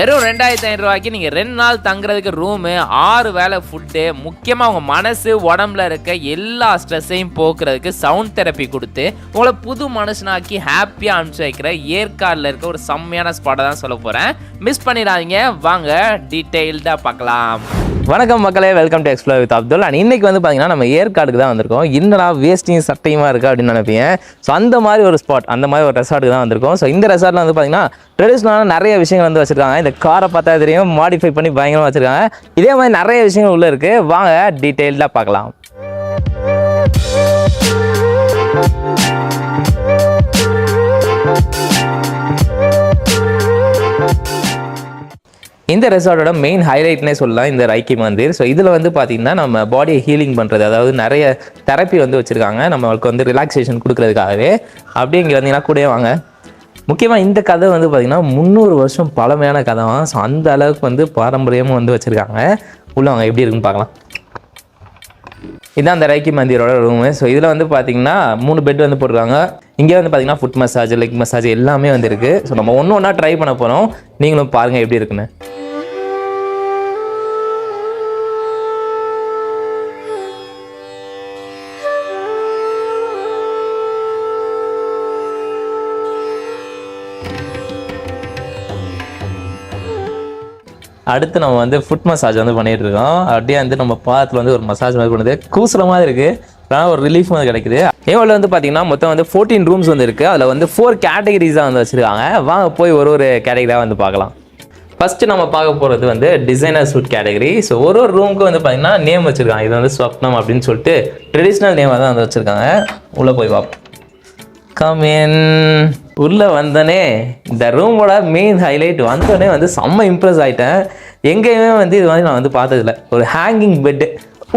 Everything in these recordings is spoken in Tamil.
வெறும் ரெண்டாயிரத்தி ஐநூறுரூவாய்க்கு நீங்கள் ரெண்டு நாள் தங்குறதுக்கு ரூமு ஆறு வேளை ஃபுட்டு முக்கியமாக உங்கள் மனசு உடம்புல இருக்க எல்லா ஸ்ட்ரெஸ்ஸையும் போக்குறதுக்கு சவுண்ட் தெரப்பி கொடுத்து உங்களை புது மனுஷனாக்கி ஹாப்பியாக அனுப்பிச்சு வைக்கிற ஏற்காடில் இருக்க ஒரு செம்மையான ஸ்பாட்டை தான் சொல்ல போகிறேன் மிஸ் பண்ணிடாதீங்க. வாங்க டீட்டெயில்டாக பார்க்கலாம். வணக்கம் மக்களே welcome to explore with Abdul and இன்னைக்கு வந்து பார்த்தீங்கன்னா நம்ம ஏற்காடுக்கு தான் வந்திருக்கோம். என்னடா வேஸ்ட்டையும் சட்டையுமா இருக்கா அப்படின்னு நினைப்பீங்க. ஸோ அந்த மாதிரி ஒரு ஸ்பாட் அந்த மாதிரி ஒரு ரெசார்ட்டுக்கு தான் வந்திருக்கோம். ஸோ இந்த ரெசார்ட்டில் வந்து பார்த்தீங்கன்னா ட்ரெடிஷ்னலான நிறைய விஷயங்கள் வந்து வச்சுருக்காங்க. இந்த காரை பார்த்தா தெரியும் மாடிஃபை பண்ணி பயங்கரமாக வச்சிருக்காங்க. இதே மாதிரி நிறைய விஷயங்கள் உள்ளே இருக்கு. வாங்க டீட்டெயில்டாக பார்க்கலாம். இந்த ரெசார்ட்டோட மெயின் ஹைலைட்னே சொல்லலாம் இந்த ரைக்கி மந்திர். ஸோ இதில் வந்து பார்த்திங்கன்னா நம்ம பாடியை ஹீலிங் பண்ணுறது அதாவது நிறைய தெரப்பி வந்து வச்சுருக்காங்க. நம்மளுக்கு வந்து ரிலாக்ஸேஷன் கொடுக்கறதுக்காகவே. அப்படியே இங்கே வந்தீங்கன்னா கூடயே வாங்க. முக்கியமாக இந்த கதை வந்து பார்த்திங்கன்னா முந்நூறு வருஷம் பழமையான கதை தான் ஸோ அந்த அளவுக்கு வந்து பாரம்பரியமாக வந்து வச்சுருக்காங்க. உள்ளவங்க எப்படி இருக்குன்னு பார்க்கலாம். இதான் அந்த ரைக்கி மந்திரோட ரூமு ஸோ இதில் வந்து பார்த்தீங்கன்னா மூணு பெட் வந்து போட்டிருக்காங்க. இங்கே வந்து பார்த்தீங்கன்னா ஃபுட் மசாஜ் லெக் மசாஜ் எல்லாமே வந்துருக்கு ஸோ நம்ம ஒன்று ஒன்றா ட்ரை பண்ண போகிறோம் நீங்களும் பாருங்கள் எப்படி இருக்குன்னு. அடுத்து நம்ம வந்து ஃபுட் மசாஜ் வந்து பண்ணிட்டு இருக்கோம். அப்படியே வந்து நம்ம பாதத்தில் வந்து ஒரு மசாஜ் மாதிரி பண்ணுது. கூசுற மாதிரி இருக்கு. ஆனால் ஒரு ரிலீஃப் வந்து கிடைக்குது. ஏவலில் வந்து பார்த்தீங்கன்னா மொத்தம் வந்து ஃபோர்டீன் ரூம்ஸ் வந்து இருக்குது அதில் வந்து ஃபோர் கேட்டகரிஸாக வந்து வச்சுருக்காங்க. வாங்க போய் ஒரு ஒரு கேட்டகரியாக வந்து பார்க்கலாம். ஃபஸ்ட்டு நம்ம பார்க்க போகிறது வந்து டிசைனர் சூட் கேட்டகரி ஸோ ஒரு ஒரு ரூமுக்கு வந்து பார்த்தீங்கன்னா நேம் வச்சுருக்காங்க. இது வந்து ஸ்வப்னம் அப்படின்னு சொல்லிட்டு ட்ரெடிஷ்னல் நேமாக தான் வந்து வச்சுருக்காங்க. உள்ளே போய் பார்ப்போம் இன் உள்ளே வந்தோடனே இந்த ரூமோட மெயின் ஹைலைட் வந்தோடனே வந்து செம்ம இம்ப்ரெஸ் ஆகிட்டேன் எங்கேயுமே வந்து இது மாதிரி நான் வந்து பார்த்ததில்ல. ஒரு ஹேங்கிங் பெட்டு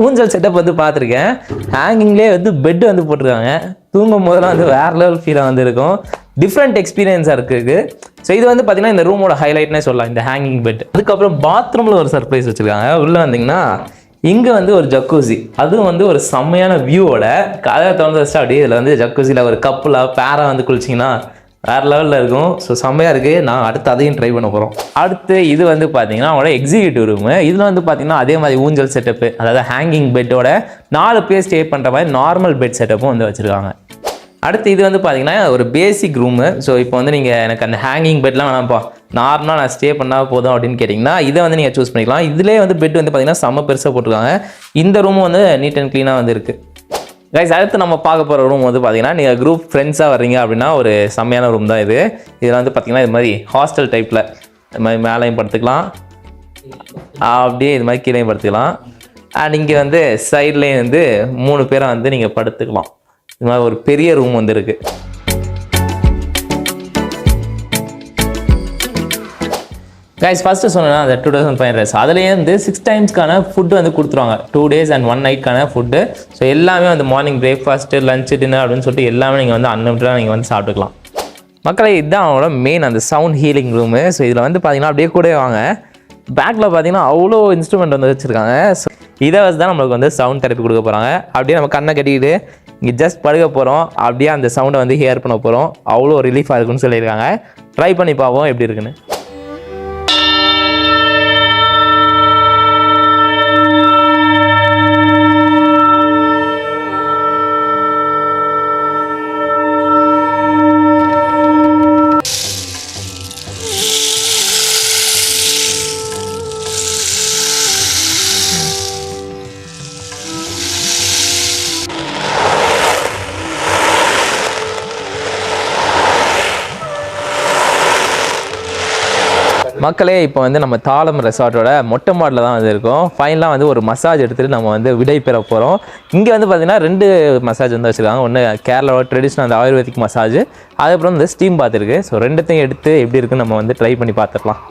ஊஞ்சல் செட்டப் வந்து பார்த்துருக்கேன். ஹேங்கிங்லேயே வந்து பெட் வந்து போட்டிருக்காங்க. தூங்கும் போதெல்லாம் வந்து வேறு லெவல் ஃபீலாக வந்து இருக்கும். டிஃப்ரெண்ட் எக்ஸ்பீரியன்ஸாக இருக்குது ஸோ இது. வந்து பார்த்தீங்கன்னா இந்த ரூமோட ஹைலைட்னே சொல்லலாம் இந்த ஹேங்கிங் பெட் அதுக்கப்புறம் பாத்ரூமில் ஒரு சர்ப்ரைஸ் வச்சுருக்காங்க. உள்ளே வந்தீங்கன்னா இங்கே வந்து ஒரு ஜக்கூசி அதுவும் வந்து ஒரு செம்மையான வியூவோட கதை திறந்து வச்சா அப்படியே இதில் வந்து ஜக்கூசியில் ஒரு கப்பில் பேரா வந்து குளிச்சிங்கன்னா வேறு லெவலில் இருக்கும். ஸோ செம்மையாக இருக்குது நான் அடுத்து அதையும் ட்ரை பண்ண போகிறோம் அடுத்து இது வந்து பார்த்தீங்கன்னா அவங்களோட எக்ஸிக்யூட்டிவ் ரூமு இதில் வந்து பார்த்தீங்கன்னா அதே மாதிரி ஊஞ்சல் செட்டப்பு அதாவது ஹேங்கிங் பெட்டோட நாலு பேர் ஸ்டே பண்ணுற மாதிரி நார்மல் பெட் செட்டப்பும் வந்து வச்சுருக்காங்க. அடுத்து இது வந்து பார்த்தீங்கன்னா ஒரு பேசிக் ரூமு ஸோ இப்போ வந்து நீங்கள் எனக்கு அந்த ஹேங்கிங் பெட்லாம் வேணாம்ப்பா. நார்மலாக நான் ஸ்டே பண்ணால் போதும் அப்படின்னு கேட்டிங்கன்னா இதை வந்து நீங்கள் சூஸ் பண்ணிக்கலாம். இதிலே வந்து பெட் வந்து பார்த்தீங்கன்னா செம்ம பெருசாக போட்டிருக்காங்க. இந்த ரூமும் வந்து நீட் அண்ட் க்ளீனாக வந்து இருக்குது கைஸ் அடுத்து நம்ம பார்க்க போகிற ரூம் வந்து பார்த்தீங்கன்னா நீங்கள் குரூப் ஃப்ரெண்ட்ஸாக வர்றீங்க அப்படின்னா ஒரு செம்மையான ரூம் தான் இது. இதில் வந்து பார்த்தீங்கன்னா இது மாதிரி ஹாஸ்டல் டைப்பில் இது மாதிரி மேலேயும் படுத்துக்கலாம். அப்படியே இது மாதிரி கீழேயும் படுத்துக்கலாம். அண்ட் இங்கே வந்து சைட்லேயும் வந்து மூணு பேரை வந்து நீங்கள் படுத்துக்கலாம். இது மாதிரி ஒரு பெரிய ரூம் வந்து இருக்குது கைஸ் ஃபஸ்ட்டு சொன்னேன்னா அந்த டூ தௌசண்ட் ஃபைவ் ஹண்ட்ரட்ஸ் அதுலேயே வந்து சிக்ஸ் டைம்ஸ்க்கான ஃபுட்டு வந்து கொடுத்துருவாங்க. டூ டேஸ் அண்ட் ஒன் நைட்க்கான ஃபுட்டு ஸோ எல்லாமே வந்து மார்னிங் பிரேக்ஃபாஸ்ட்டு லஞ்ச் டின்னர் அப்படின்னு சொல்லிட்டு எல்லாமே நீங்கள் வந்து அன்லிமிட்டடாக நீங்கள் வந்து சாப்பிட்டுக்கலாம். மக்களை இதுதான் அவங்களோட மெயின் அந்த சவுண்ட் ஹீலிங் ரூமு ஸோ இதில் வந்து பார்த்தீங்கன்னா அப்படியே கூட வாங்க. பேக்கில் பார்த்தீங்கன்னா அவ்வளோ இன்ஸ்ட்ருமெண்ட் வந்து வச்சுருக்காங்க. ஸோ இதை வச்சு தான் நம்மளுக்கு வந்து சவுண்ட் தெரப்பி கொடுக்க போகிறாங்க அப்படியே நம்ம கண்ணை கட்டிக்கிட்டு இங்கே ஜஸ்ட் படுக்க போகிறோம் அப்படியே அந்த சவுண்டை வந்து ஹியர் பண்ண போகிறோம் அவ்வளோ ரிலீஃபாக இருக்குன்னு சொல்லியிருக்காங்க. ட்ரை பண்ணி பார்ப்போம் எப்படி இருக்குன்னு. மக்களே இப்போ வந்து நம்ம தாளம் ரெசார்ட்டோட மொட்டை மாடில் தான் வந்து இருக்கோம். ஃபைனலாக வந்து ஒரு மசாஜ் எடுத்துகிட்டு நம்ம வந்து விடை பெற போகிறோம் இங்கே வந்து பார்த்திங்கன்னா ரெண்டு மசாஜ் வந்து வச்சுருக்காங்க. ஒன்று கேரளாவோட ட்ரெடிஷ்னல் அந்த ஆயுர்வேதிக் மசாஜ் அதுக்கப்புறம் வந்து ஸ்டீம் பாத் இருக்குது ஸோ ரெண்டுத்தையும் எடுத்து எப்படி இருக்குன்னு நம்ம வந்து ட்ரை பண்ணி பார்த்துக்கலாம்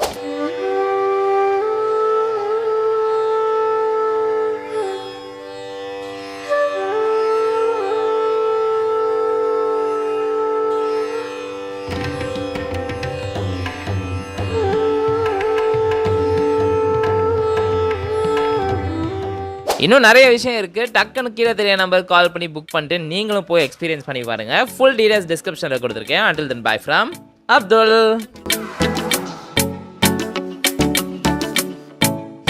இன்னும் நிறைய விஷயம் இருக்குது டக்குன்னு கீழே தெரிய நம்பர் கால் பண்ணி புக் பண்ணிட்டு நீங்களும் போய் எக்ஸ்பீரியன்ஸ் பண்ணி பாருங்கள் ஃபுல் டீடைல்ஸ் டிஸ்கிரிப்ஷனில் கொடுத்துருக்கேன். Until then bye from Abdul